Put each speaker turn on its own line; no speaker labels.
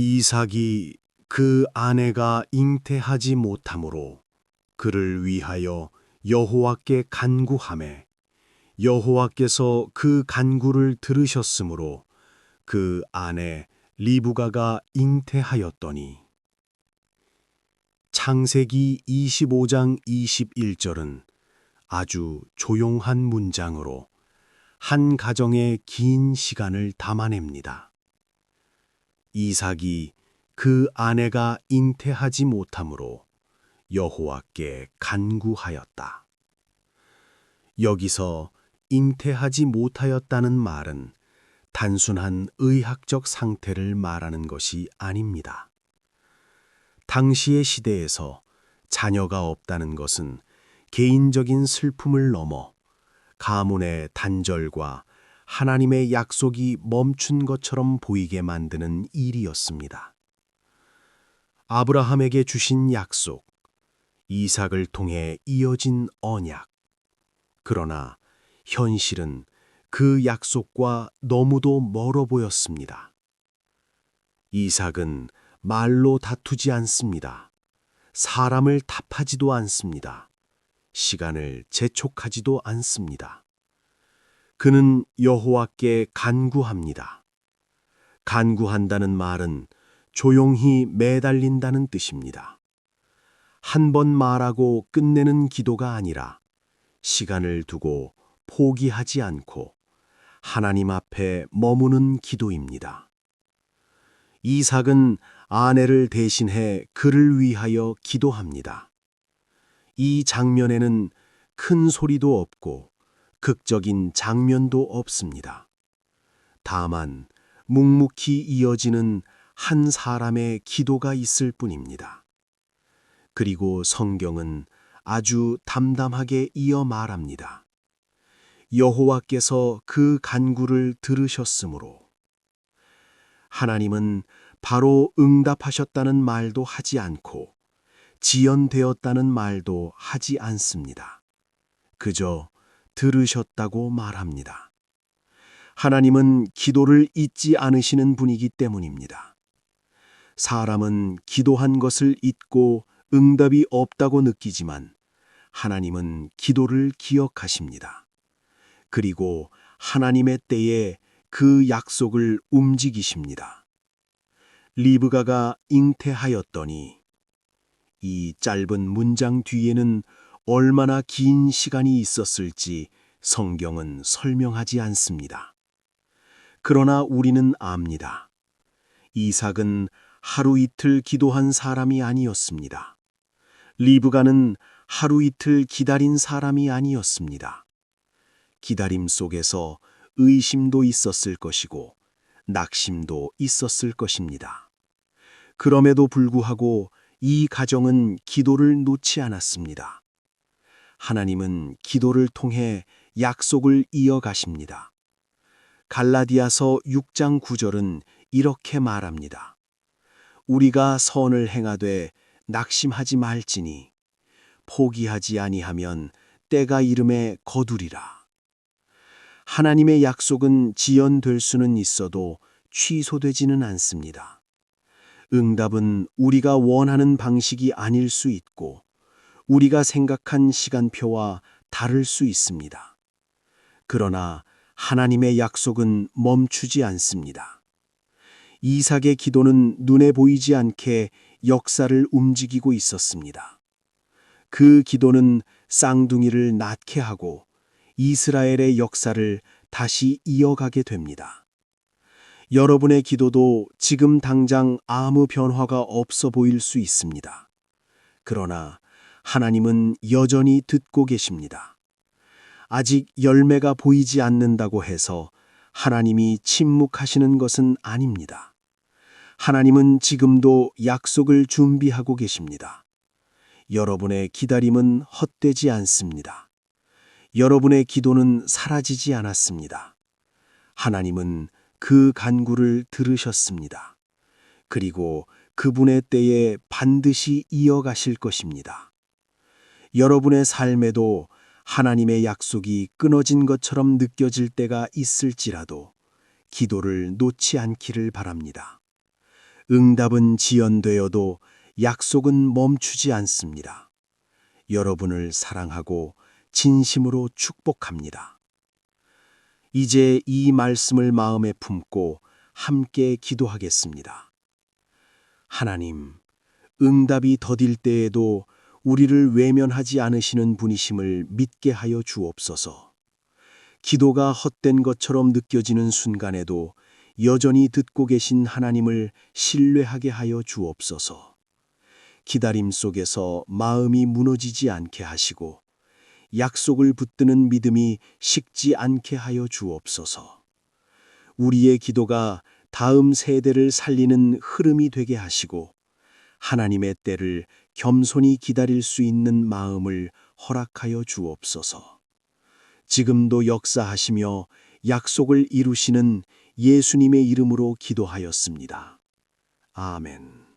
이삭이 그 아내가 잉태하지 못하므로 그를 위하여 여호와께 간구하매 여호와께서 그 간구를 들으셨으므로 그 아내 리브가가 잉태하였더니 창세기 25장 21절은 아주 조용한 문장으로 한 가정의 긴 시간을 담아냅니다. 이삭이 그 아내가 잉태하지 못하므로 여호와께 간구하였다. 여기서 잉태하지 못하였다는 말은 단순한 의학적 상태를 말하는 것이 아닙니다. 당시의 시대에서 자녀가 없다는 것은 개인적인 슬픔을 넘어 가문의 단절과 하나님의 약속이 멈춘 것처럼 보이게 만드는 일이었습니다. 아브라함에게 주신 약속, 이삭을 통해 이어진 언약. 그러나 현실은 그 약속과 너무도 멀어 보였습니다. 이삭은 말로 다투지 않습니다. 사람을 탓하지도 않습니다. 시간을 재촉하지도 않습니다. 그는 여호와께 간구합니다. 간구한다는 말은 조용히 매달린다는 뜻입니다. 한 번 말하고 끝내는 기도가 아니라 시간을 두고 포기하지 않고 하나님 앞에 머무는 기도입니다. 이삭은 아내를 대신해 그를 위하여 기도합니다. 이 장면에는 큰 소리도 없고 극적인 장면도 없습니다. 다만 묵묵히 이어지는 한 사람의 기도가 있을 뿐입니다. 그리고 성경은 아주 담담하게 이어 말합니다. 여호와께서 그 간구를 들으셨으므로 하나님은 바로 응답하셨다는 말도 하지 않고 지연되었다는 말도 하지 않습니다. 그저 들으셨다고 말합니다. 하나님은 기도를 잊지 않으시는 분이기 때문입니다. 사람은 기도한 것을 잊고 응답이 없다고 느끼지만 하나님은 기도를 기억하십니다. 그리고 하나님의 때에 그 약속을 움직이십니다. 리브가가 잉태하였더니 이 짧은 문장 뒤에는 얼마나 긴 시간이 있었을지 성경은 설명하지 않습니다. 그러나 우리는 압니다. 이삭은 하루 이틀 기도한 사람이 아니었습니다. 리브가는 하루 이틀 기다린 사람이 아니었습니다. 기다림 속에서 의심도 있었을 것이고 낙심도 있었을 것입니다. 그럼에도 불구하고 이 가정은 기도를 놓지 않았습니다. 하나님은 기도를 통해 약속을 이어가십니다. 갈라디아서 6장 9절은 이렇게 말합니다. 우리가 선을 행하되 낙심하지 말지니 포기하지 아니하면 때가 이름에 거두리라. 하나님의 약속은 지연될 수는 있어도 취소되지는 않습니다. 응답은 우리가 원하는 방식이 아닐 수 있고 우리가 생각한 시간표와 다를 수 있습니다. 그러나 하나님의 약속은 멈추지 않습니다. 이삭의 기도는 눈에 보이지 않게 역사를 움직이고 있었습니다. 그 기도는 쌍둥이를 낳게 하고 이스라엘의 역사를 다시 이어가게 됩니다. 여러분의 기도도 지금 당장 아무 변화가 없어 보일 수 있습니다. 그러나 하나님은 여전히 듣고 계십니다. 아직 열매가 보이지 않는다고 해서 하나님이 침묵하시는 것은 아닙니다. 하나님은 지금도 약속을 준비하고 계십니다. 여러분의 기다림은 헛되지 않습니다. 여러분의 기도는 사라지지 않았습니다. 하나님은 그 간구를 들으셨습니다. 그리고 그분의 때에 반드시 이어가실 것입니다. 여러분의 삶에도 하나님의 약속이 끊어진 것처럼 느껴질 때가 있을지라도 기도를 놓지 않기를 바랍니다. 응답은 지연되어도 약속은 멈추지 않습니다. 여러분을 사랑하고 진심으로 축복합니다. 이제 이 말씀을 마음에 품고 함께 기도하겠습니다. 하나님, 응답이 더딜 때에도 우리를 외면하지 않으시는 분이심을 믿게 하여 주옵소서. 기도가 헛된 것처럼 느껴지는 순간에도 여전히 듣고 계신 하나님을 신뢰하게 하여 주옵소서. 기다림 속에서 마음이 무너지지 않게 하시고 약속을 붙드는 믿음이 식지 않게 하여 주옵소서. 우리의 기도가 다음 세대를 살리는 흐름이 되게 하시고 하나님의 때를 겸손히 기다릴 수 있는 마음을 허락하여 주옵소서. 지금도 역사하시며 약속을 이루시는 예수님의 이름으로 기도하였습니다. 아멘.